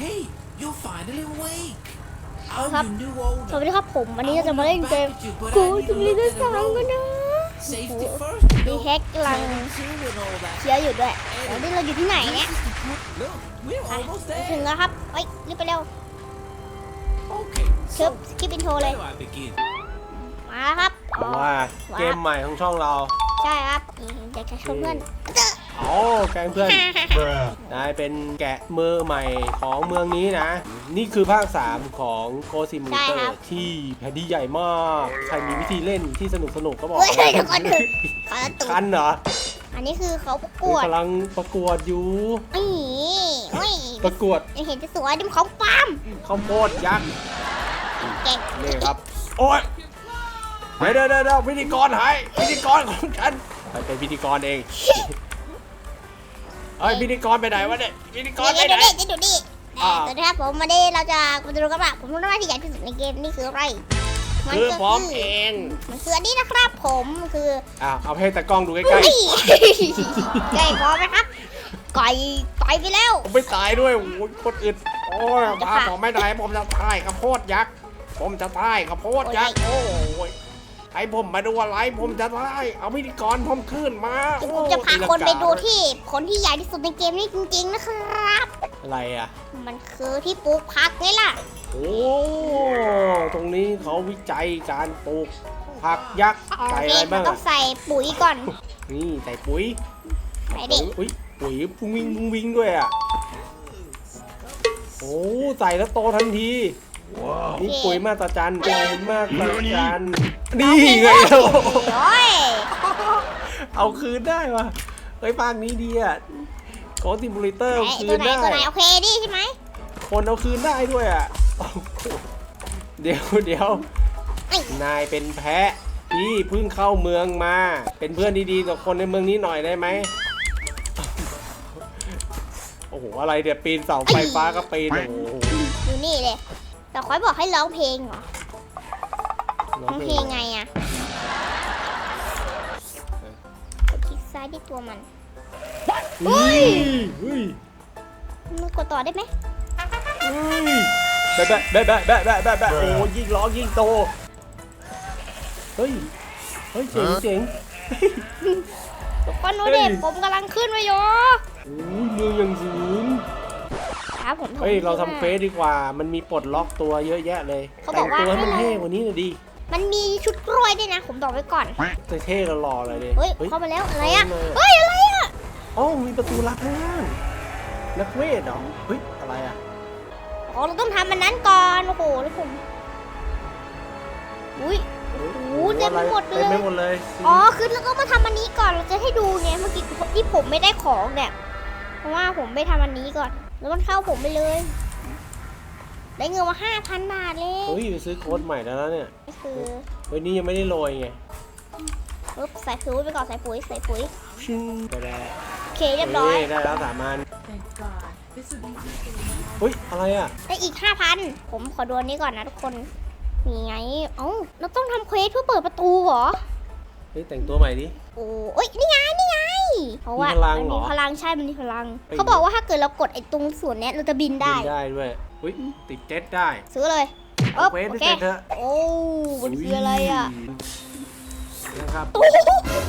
Hey, you're finally awake. Oh, ครับ you knew สวัส older. ดีครับผมวันนี้เราจะมาเล่นเกมกูจะมีเล่นสามกันนะ Safety first. มีแฮกกำลัง Two and all that. เชียร์อยู่ด้วยแล้วนี่เราอยู่ที่ไหนเนี่ย Look, we're ไป almost ถึง there. แล้วครับเฮ้ยรีบไปเร็ว Okay, ชึ so บสกิปอินโทรเลย where do I begin? มาแล้วครับอ๋อว่าเกมใหม่ของช่องเรา ใช่ครับนี่อยากจะชวนเพื่อนเจอ โอ้แกล้งเพื่อน นายเป็นแกะมือใหม่ของเมืองนี้นะ นี่คือภาค 3 ของโกซิมูเตอร์ที่แผ่นที่ใหญ่มาก ใครมีวิธีเล่นที่สนุกสนุกๆก็บอกเฮ้ยเดี๋ยวก่อนเถอะขอตูคันเหรออันนี้คือเขาประกวดกำลังประกวดอยู่นี่เฮ้ยประกวดยังเห็นจะสวยดิมของปาล์มข้าวโพดยักษ์เก่งนี่ครับ โอ้ยเดี๋ยวเดี๋ยวเดี๋ยวพิธีกรหายพิธีกรของฉันไปเป็นพิธีกรเอง เอ้ยพิธีกรไปไหนวะเนี่ยพิธีกรไปเดี๋ยวไหนเดี๋ยวเดี๋ยวเดี๋ยวอ่า สวัสดีครับผมมาได้เราจะมาดูกันว่าผมรู้หน้าที่ใหญ่ที่สุดในเกมนี่คืออะไร มันคือก็ผมเองมันคืออันนี้นะครับผมคืออะเอาให้ตากล้องดูใกล้เฮ้ยไก่พอไหมครับไก่ไก่ไปแล้ว ๆผมไม่ตายด้วยโอ้ยโคตรอึดโอ้ยจะมาผ่าผมไม่ได้ผมจะตายข้าวโพดยักษ์ผมจะตายข้าวโพดยักษ์โอ้ย ให้ผมมาดูอะไรผมจะตายเอาพิธีกรผมขึ้นมาเดี๋ยวผโอ้มจะพาคนไปดูตีลังกาที่ คนที่ใหญ่ที่สุดในเกมนี้จริงๆนะครับ อะไรอะ มันคือที่ปลูกผักไงล่ะ โอ้ตรงนี้เขาวิจัยการปลูกผักยักษ์โอใส่เคอะไรมับ้านงต้ออะงใส่ปุ๋ยก่อน นี่ใส่ปุ๋ยไปดิอุ้ยปุ๋ยพุ่งวิ่งพุ่งวิ่งด้วยอะโอ้ใส่แล้วโตทันที นี่ปุ๋ยมาตรจันปุ๋ยมาตรจันนี่ไงโอ้โอ้ยเอาคืนได้วะเฮ้ยภาคนี้ดีอะโกติมูลิเตอร์ไหนเอาคืตัวนไหนได้ตัวไหนโอเคดิใช่ไหมคนเอาคืนได้ด้วยอะโอ้โหเดี๋ยวเดี๋ยวไอ้นายเป็นแพะที่เพิ่งเข้าเมืองมา เป็นเพื่อนดีๆกับคนในเมืองนี้หน่อยได้ไหมโอ้โหอะไรเดี๋ยวปีนเสาไฟฟ้าก็ปีนโอ้โหอยู่นี่เลย แต่คอยบอกให้ร้องเพลงเหรอ ร้องเพลงไงอะกดคลิกซ้ายที่ตัวมันอุ้ยอุ้ยมันกดต่อได้ไหมอุ้ยแบ๊ะแบ๊ะแบ๊ะแบะแบะแบะแบะโอ้ยิ่งร้องยิ่งโต เฮ้ย เฮ้ยเจ๋งเจ๋งทุกคนโนเด็กผมกำลังขึ้นไปอยู่อุ้ยมือยังสูง ครับผมเฮ้ยเราทำเฟสดีกว่า มันมีปลดล็อกตัวเยอะแยะเลยเขาบแต่อกงว่า ตัวให้มันให้เราเท่กว่านี้หน่อยดิมันมีชุดกล้วยด้วยนะ ผมบอกไว้ก่อนเท่ๆหล่อๆเลยดิเฮ้ยเข้ามาแล้วอะไรอะเข้ามาเลยเฮ้ยอะไรอะอ๋อมีประตูลับข้างล่างนักเวทเหรอเฮ้ยอะไรอะอ๋อเราต้องทำมันนั้นก่อนโอ้โหแล้วผมอุ้ย โอ้โหเต็มไปหมดเลย เต็มไปหมดเลยอ๋อคือแล้วก็มาทำอันนี้ก่อนเราจะให้ดูไงเมื่อกี้ที่ผมไม่ได้ของเนี่ยเพราะว่าผมไปทำอันนี้ก่อน แล้วมันเข้าผมไปเลย ได้เงินมาห้าพันบาทเลยเฮ้ยไปซื้อโค้ดใหม่แล้วนะเนี่ยนี่คือเฮ้ยนี่ยังไม่ได้โรยไงปึ๊บใส่ปุ๋ยไปก่อนใส่ปุ๋ยใส่ปุ๋ยชิงไปแล้วโอเคเรียบร้อยฮ้ได้แล้วสามอัน Thank God. This would be easy. เฮ้ยอะไรอะได้อีกห้าพันผมขอดูอันนี้ก่อนนะทุกคนนี่ไงเอ้าเราต้องทำเควสเพื่อเปิดประตูเหรอเฮ้ยแต่งตัวใหม่ดิโอ้เอ้ยนี่ไงนี่ไง เพราะว่ามีพลังมันเหรมีอพลังใช่ มันมีพลังเฮ้ยเขาบอกว่าถ้าเกิดเรากดไอ้ตรงส่วนเนี้ยเราจะบินได้ บินได้ด้วยเฮ้ยติดเจ็ตได้ ซื้อเลยเอาอ๊บเควสโอให้เคเสร็จเถอะ โอ้มันคืออะไรอะนะครับโอ้โห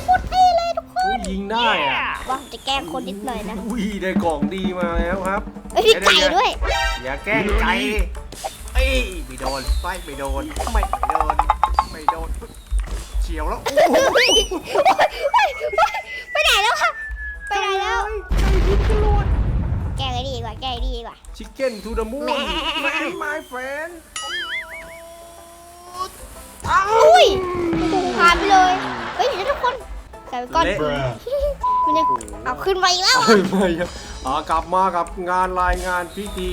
โคตรเท่เลยทุกคนเฮ้ยยิงได้อะว่าผมจะแกล้งคนนิดหน่อยนะอุ้ยได้กล่องดีมาแล้วครับ เอ้ยมีไก่ด้วย อย่าแกล้งไก่เอ้ยไม่โดนไฟไม่โดนไม่โดนไม่โดนเฉียวแล้ว ไปไหนแล้วคะ ไปไหนแล้ว ไก่ยิงจรวดแกล้งไอ้ดีกว่า แกล้งไอ้ดีกว่า ชิคเก้นทูเดอะมูนแหม่ แมนมายเฟรนอุ้ยถูกผ่านไปเลย เฮ้ยเดี๋ยวทุกคนใส่ไปก่อนเละมันยังเอาขึ้นมาอีกแล้วเฮ้ยไม่ครับอ่ากลับมากับงานรายงานพิธี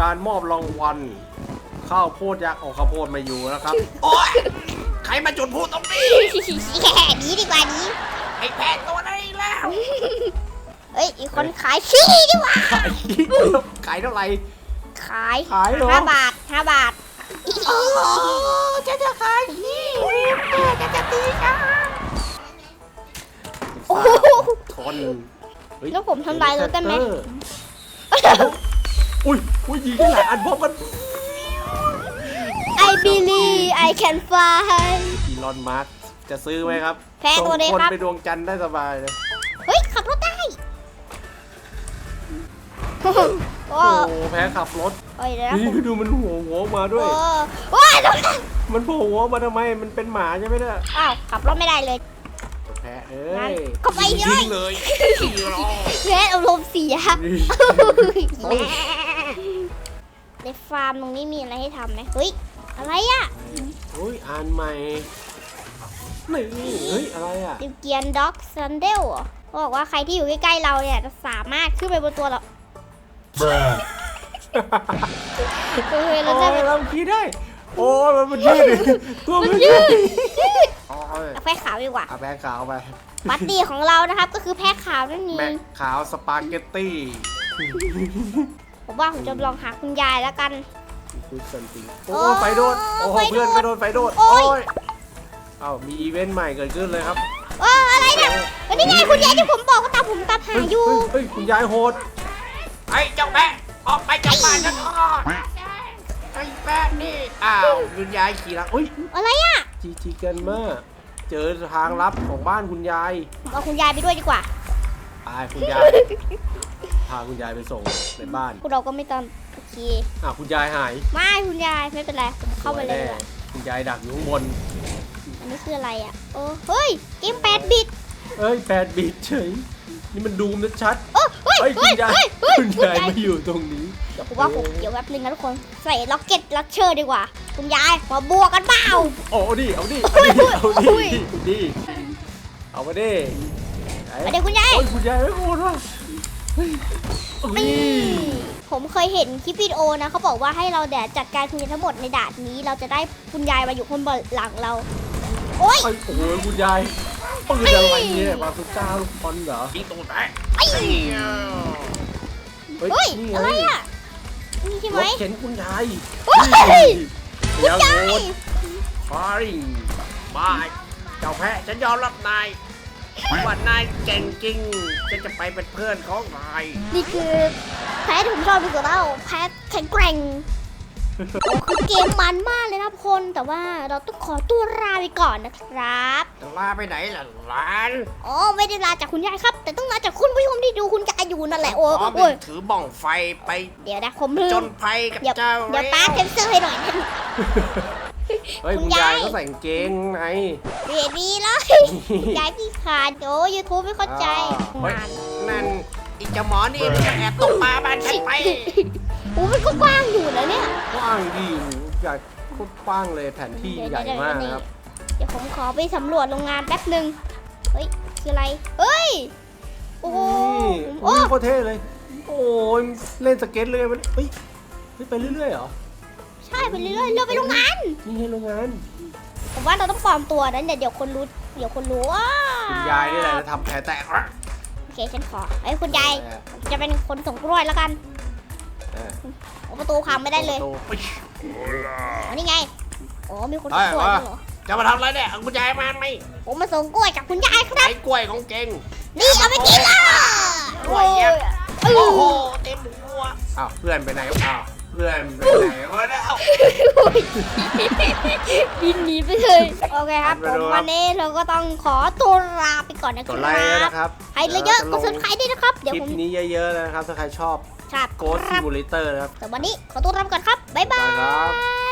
การมอบรางวัลข้าวโพดยักษ์ออกข้าวโพดมาอยู่นะครับ โอ๊ย ใครมาจุดพูดตรงนี้แค่นี้ดีกว่านี้ไอ้แพะตัว นั้นอีกแล้วเฮ้ยอีกคนขายขี้ดีกว่าขายขายเท่าไหร่ ขายขายเหรอ ห้าบาทห้าบาทโอ้จะจะขายขี้จะจะตีกันโอ้โห ทนเฮ้ยแล้วผมทำลายรถได้ไหมเอออุ้ยอุ้ยยิงกันหลายอันพร้อมกัน I believe I can fly อีลอนมาร์กจะซื้อไหมครับแพ้ตัวเดียวส่งคนครับไปดวงจันทร์ได้สบายเลย โอ้โหโอ้แพ้ขับรถเฮ้ยเดี๋ยวนะนี่ผมดูมันหัวหัวออกมาด้วย โอ้โอ้ยเดี๋ยวนะมันโผล่หัวออกมาทำไมมันเป็นหมาใช่ไหมเนี่ยอ้าวขับรถไม่ได้เลย แพ้เอ้งั้นยก็ไปเลย ยิงเลยขี่รอแพ้อารมณ์เสียนี่ในฟาร์มตรงนี้มีอะไรให้ทำไหมเฮ้ยอะไรอะโอ้ยอ่านใหม่นี่เฮ้ยอะไรอะดิวเกียนด็อกซันเดลเขาบอกว่าใครที่อยู่ใกล้ๆเราเนี่ยจะสามารถขึ้นไปบนตัวเรา เออเราโอ้จะยแบบเราขี่ได้ โอ้ยมันมันยืดดิตัวมัมันนยืยืดดยืดโอ้ยเอาแพ้ขาวดีกว่าเอาแพ้ขาวไป บัดดี้ของเรานะครับก็คือแพ้ขาวนั่นเอแม่งขาวสปาเกตตี้ผมว่าผมจะลองหาคุณยายแล้วกัน คุยสันติโอ้โอ้ไฟโดดโอ้ไฟโดดเพื่อนก็โดนไฟโดดโอ้โอ้ย ยเอ้ามีอีเวนต์ใหม่เกิดขึ้นเลยครับเอออะไรเนี่ยวันนี้ไงคุณยายที่ผมบอกว่าตามผมตามหาเฮ้ยอยู่เฮ้ยเฮ้ยคุณยายโหด ไอ้เจ้าแพะออกไปจากบ้านฉันก่อนไอ้แพะนี่ อ้าวคุณยายขี่ละอุ้ยอะไรอะจีจีกันมากเจอทางลับของบ้านคุณยายเอาคุณยายไปด้วยดีกว่าตายคุณยาย พาคุณยายไปส่งในบ้านพวกเราก็ไม่ต้องโอเคอ้าวคุณยายหายไม่คุณยายไม่เป็นไรผมเข้าไปเลยดีกว่าคุณยายดักอยู่ข้างบนอันนี้คืออะไรอะ โอ้เฮ้ยเกมแปดบิตเอ้ยแปดบิตเฉย นี่มันดูมนะชัดเอ้ยเฮ้ยเฮ้ยเฮ้คุยณยายเฮ้ยเฮ้ยคุณคุณยายยายไม่อยู่ตรงนี้เดี๋ยวผมว่าผมเดี๋ยวแป๊บนึงนะทุกคน ใส่ล็อกเก็ตลัชเชอร์ดีกว่า คุณยายมาบวกกันเปล่า โอ้เอาดิเอาดิอุ้เอายดิอุ้เอายดิดิเอามาดิไหนมาเดี๋ยวคุณยาย โอ้ยคุณยายไม่โหดว่ะเฮ้ยโอ้ย นี่ผมเคยเห็นคลิปวิดีโอนะเขาบอกว่าให้เราแดดจัดการคุณยายทั้งหมดในด่านนี้ เราจะได้คุณยายมาอยู่คนบนหลังเรา โอ๊ยโอ้ยโอ้โหคุณยาย ปืนอะไรเนี่ยมาสุก้าลูกบอลเหรอยิงตรงไหนไอ้เฮ้ยเฮ้ยนี่อะไรไงอะนี่ใช่ไหรมถเข็นคุณยายเฮ้ยเดี๋ยวยายโหดไปบายเจ้าแพะฉันยอมรับนายว่านายเก่งจริงฉันจะไปเป็นเพื่อนของนายนี่คือแพ้ที่ผมชอบที่สุดแล้วแพ้แข็งแกร่ง โอ้คือเกมมันมากเลยนะทุกคน แต่ว่าเราต้องขอตัวลาไปก่อนนะครับ จะลาไปไหนล่ะหลานอ๋อไม่ได้ลาจากคุณยายครับ แต่ต้องลาจากคุณผู้ชมที่ดูคุณยายอยู่นั่นแหละโอ้ขอโอ้ยถือบ้องไฟไปเดี๋ยวนะผมลืจมนภัยกับเดี๋ยวเจ้าเดี๋ยวป้าเซ็นเซอร์ให้หน่อยนะเฮ้ยคุคุณณยายยายเขาใส่กางเกงไงเรียดีเลยยายพี่ขาดโอ้ยูทูบไม่เข้าใจเฮ้ยงานนั่นอีเจ้าหมอนี่มันจะแอบตกปลาบ้านฉันไป โอ้มันก็กว้างอยู่นะเนี่ยกว้างดีใหญ่โคตรกว้างเลยแผนที่ใหญ่มากนะครับ เดี๋ยวผมขอไปสำรวจโรงงานแป๊บหนึ่งเฮ้ยคืออะไรเฮ้ยโอ้โหนี่โอ้โอ้โคตรเท่เลย โอ้ยเล่นสเก็ตเลยมันเฮ้ยเฮ้ยไปเรื่อยๆเหรอใช่ไปเรื่อยๆเราไปโรงงานนี่ให้โรงงานผมว่าเราต้องปลอมตัวนะเดี๋ยวเดี๋ยวคนรู้เดี๋ยวคนรู้ว่าคุณยายนี่แหละจะทำแผลแตกละโอเคฉันขอไอ้ยคุณยายจะเป็นคนส่งกล้วยแล้วกันเออ โอ้ประตูพังไม่ได้เลยโตๆอุ๊ยอ๋อนี่ไง โอ้มีคนส่งกล้วยด้วยเหรอจะมาทำอะไรเนี่ยเอาคุณยายมาไหมผมมาส่งกล้วยจากคุณยายคไอ้รับกล้วยของเก่งนี่เอาไปกินละกล้วยยักษ์โอ้โอ้โหโหเต็มหัวอ้าวเพื่อนไปไหนอ้าวเพื่อนไปไหนวะเนี่ยบินหนีไปเลย โอเคครับไปผมดูครับวันนี้เราก็ต้องขอตัวลาไปก่อนนะคกรัดไลค์ด้วยบนะครับใครเยอะๆก็สนใครด้วยนะครับคเดี๋ยวลิปผม นี้เยอะๆนะครับ ถ้าใครชอบ ครับ Ghost Simulator นะครับแต่วันนี้ขอตัวลาไปก่อนครับ บ๊ายบาไปครับ ย